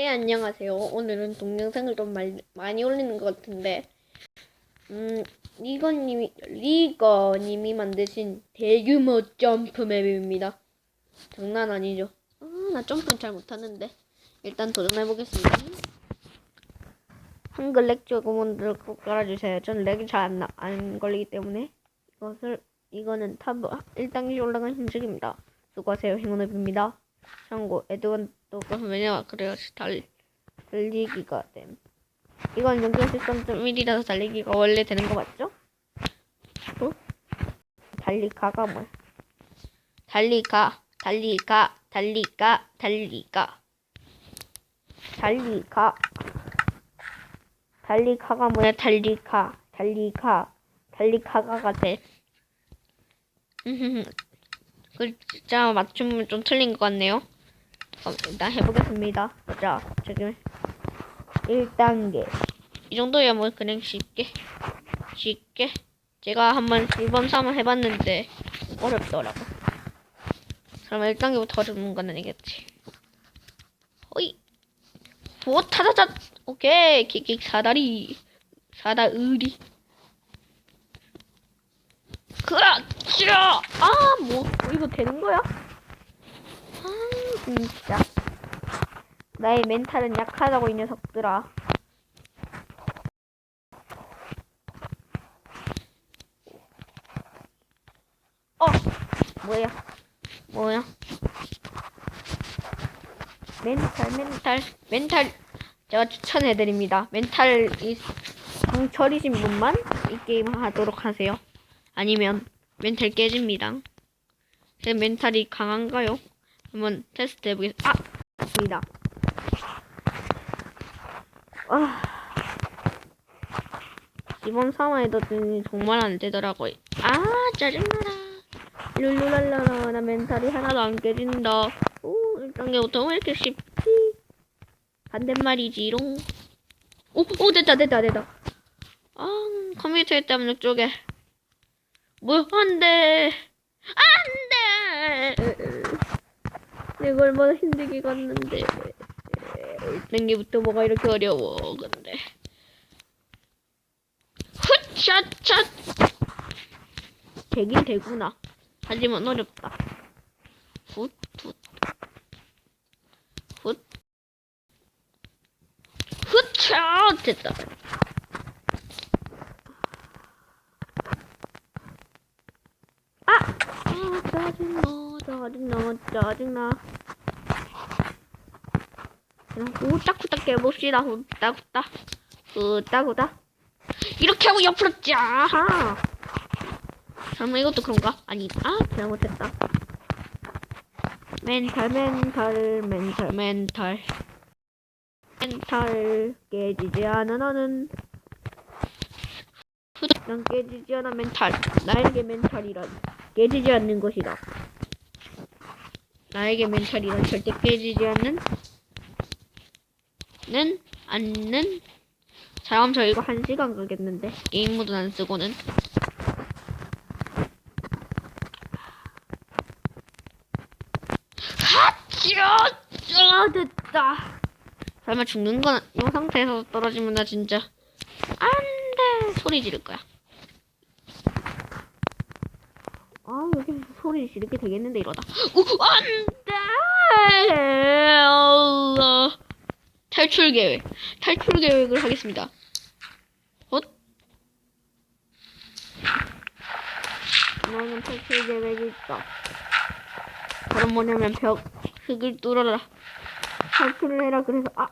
네, 안녕하세요. 오늘은 동영상을 좀 말, 많이 올리는 것 같은데, 음, 리거님이, 리거님이 만드신 대규모 점프 맵입니다. 장난 아니죠? 아, 나 점프는 잘 못하는데. 일단 도전해 보겠습니다. 한글 렉 조금만 꼭 깔아주세요. 전 렉이 잘안 안 걸리기 때문에 이것을, 이거는 탑 1단계 올라간 형식입니다. 수고하세요. 행운을 빕니다. 참고 에드원 또 왜냐 그래요. 달 달리기가 됨. 이건 0.13.1이라서 달리기가 원래 되는 거 맞죠? 또 달리가가 뭐야 달리가 달리가 달리가 달리가 달리가 달리가가 뭐야? 달리가 달리가 달리가가가 돼 그 진짜 맞춤은 좀 틀린 것 같네요. 그럼 일단 해보겠습니다. 자, 지금 1단계. 이 정도야 뭐 그냥 쉽게 쉽게 제가 한번 1번 3번 해봤는데 어렵더라고. 그럼 1단계부터 어려운 건 아니겠지. 호이. 오 타자자. 오케이 킥킥 사다리 사다의리. 그라치야 아뭐 이거 되는 거야? 아 진짜. 나의 멘탈은 약하다고 이 녀석들아. 어! 뭐야? 뭐야? 멘탈 멘탈. 멘탈 제가 추천해드립니다. 멘탈이 강철이신 분만 이 게임 하도록 하세요. 아니면 멘탈 깨집니다. 제 멘탈이 강한가요? 한번 테스트 해보겠습니다. 아! 입니다. 아. 이번 상황에도 정말 안 되더라고요. 아, 짜증나라. 룰루랄라라, 나 멘탈이 하나도 안 깨진다. 오, 1단계부터 왜 이렇게 쉽지? 반대말이지롱. 오, 오, 됐다, 됐다, 됐다. 아, 컴퓨터에 때문에 쪽에. 뭐, 안 돼. 안 돼. 내가 얼마나 힘들게 갔는데. 1단계부터 뭐가 이렇게 어려워, 근데. 훗샷샷! 되긴 되구나. 하지만 어렵다. 훗, 훗. 훗. 훗샷! 됐다. 아, 짜증나, 짜증나, 짜증나. 그냥 후딱후딱 깨봅시다, 후딱후딱. 후딱후딱. 이렇게 하고 옆으로 짜하. 설마 이것도 그런가? 아니, 아, 잘못했다. 멘탈, 멘탈, 멘탈, 멘탈. 멘탈, 깨지지 않아, 너는. 난 깨지지 않아, 멘탈. 나에게 멘탈이란. 깨지지 않는 것이다. 나에게 멘탈이란 절대 깨지지 않는 는 않는 자 그럼 저 이거 한 시간 가겠는데. 게임 모드 안 쓰고는. 아 됐다. 설마 죽는 건 이 상태에서 떨어지면 나 진짜 안돼. 소리 지를 거야 아 여기 소리 지르게 되겠는데 이러다. 우 안돼! 어, 탈출 계획. 탈출 계획을 하겠습니다. 헛? 나는 탈출 계획이 있다. 그럼 뭐냐면 벽 흙을 뚫어라. 탈출을 해라. 그래서 아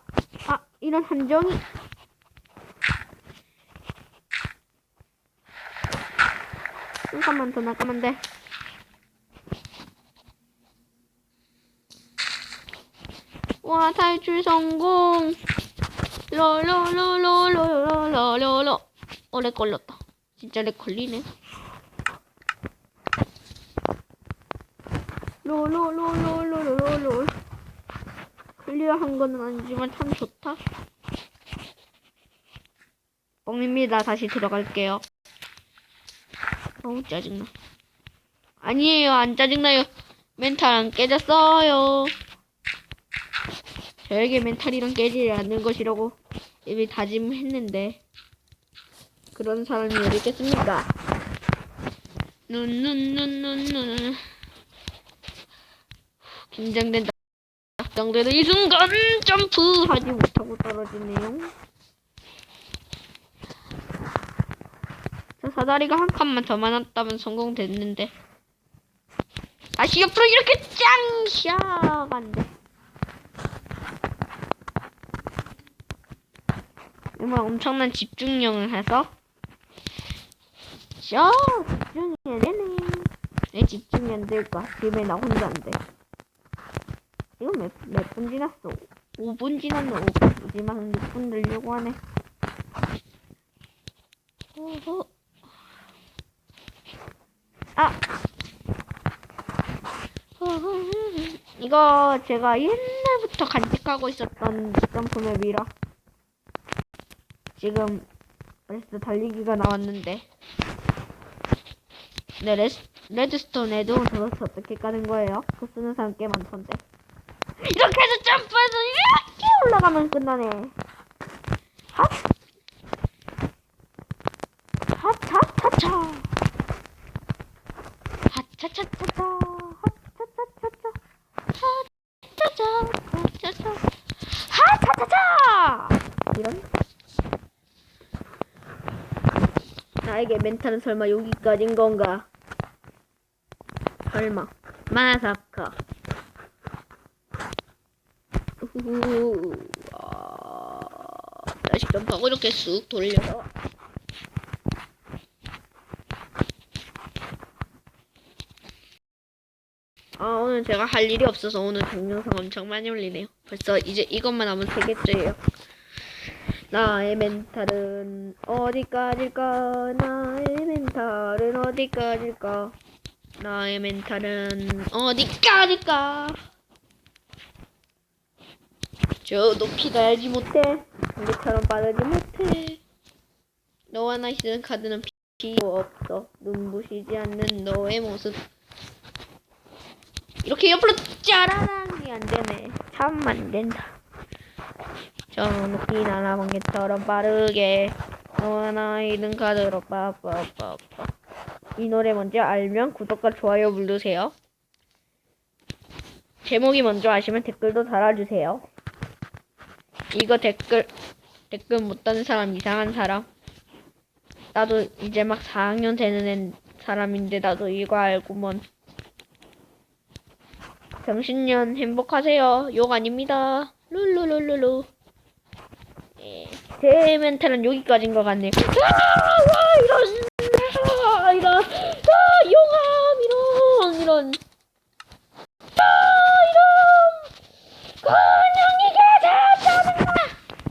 아, 이런 한정이. 잠깐만 더 나가면 돼. 와 탈출 성공. 러러러러러러러러. 오래 걸렸다. 진짜 렉 걸리네. 로로로로로로로로. 클리어한 거는 아니지만 참 좋다. 뻥입니다. 다시 들어갈게요. 어우 짜증나 아니에요 안 짜증나요 멘탈 안 깨졌어요 저에게 멘탈이란 깨지지 않는 것이라고 이미 다짐했는데 그런 사람이 어디 있겠습니까? 눈 눈 눈 눈눈 긴장된다. 긴장되는 이 순간 점프하지 못하고 떨어지네요. 저 사다리가 한 칸만 더 많았다면 성공됐는데 다시 옆으로 이렇게 짱! 샤간데 정말 엄청난 집중력을 해서 샤! 집중해야 되네 내 집중이 안 될까? 집에 나 혼자 안 돼. 이거 몇, 몇 분 지났어? 5분 지났네, 5분. 이제 막 6분 늘려고 하네. 어허. 아! 이거 제가 옛날부터 간직하고 있었던 점프 맵이라. 지금, 레스트 달리기가 나왔는데. 네, 레스, 레드스톤 에드온 도대체 어떻게 까는 거예요? 그 쓰는 사람 꽤 많던데. 이렇게 해서 점프해서 이렇게 올라가면 끝나네. 핫! 핫핫차차! 핫차차차차! 핫차차차차! 핫차차차차! 핫차차차! 이런? 나에게 멘탈은 설마 여기까지인 건가? 설마. 마사카. 아, 다시 점프하고 이렇게 쑥 돌려서. 아, 오늘 제가 할 일이 없어서 오늘 동영상 엄청 많이 올리네요. 벌써 이제 이것만 하면 세 개째예요. 나의 멘탈은 어디까지일까? 나의 멘탈은 어디까지일까? 나의 멘탈은 어디까지일까? 저 높이 가야지 못해. 우리처럼 빠르지 못해. 너와 나 시즌 카드는 필요 없어. 눈부시지 않는 너의 모습. 이렇게 옆으로 짜라랑이 안 되네. 참 안 된다. 저 높이 날아간 개처럼 빠르게 너와 나 이든 카드로 빠빠빠빠. 이 노래 먼저 알면 구독과 좋아요 눌러주세요. 제목이 먼저 아시면 댓글도 달아주세요. 이거 댓글 댓글 못 다는 사람 이상한 사람. 나도 이제 막 4학년 되는 애 사람인데 나도 이거 알고먼 병신년 행복하세요. 욕 아닙니다. 룰루룰루루. 예, 제 멘탈은 여기까지인 것 같네요.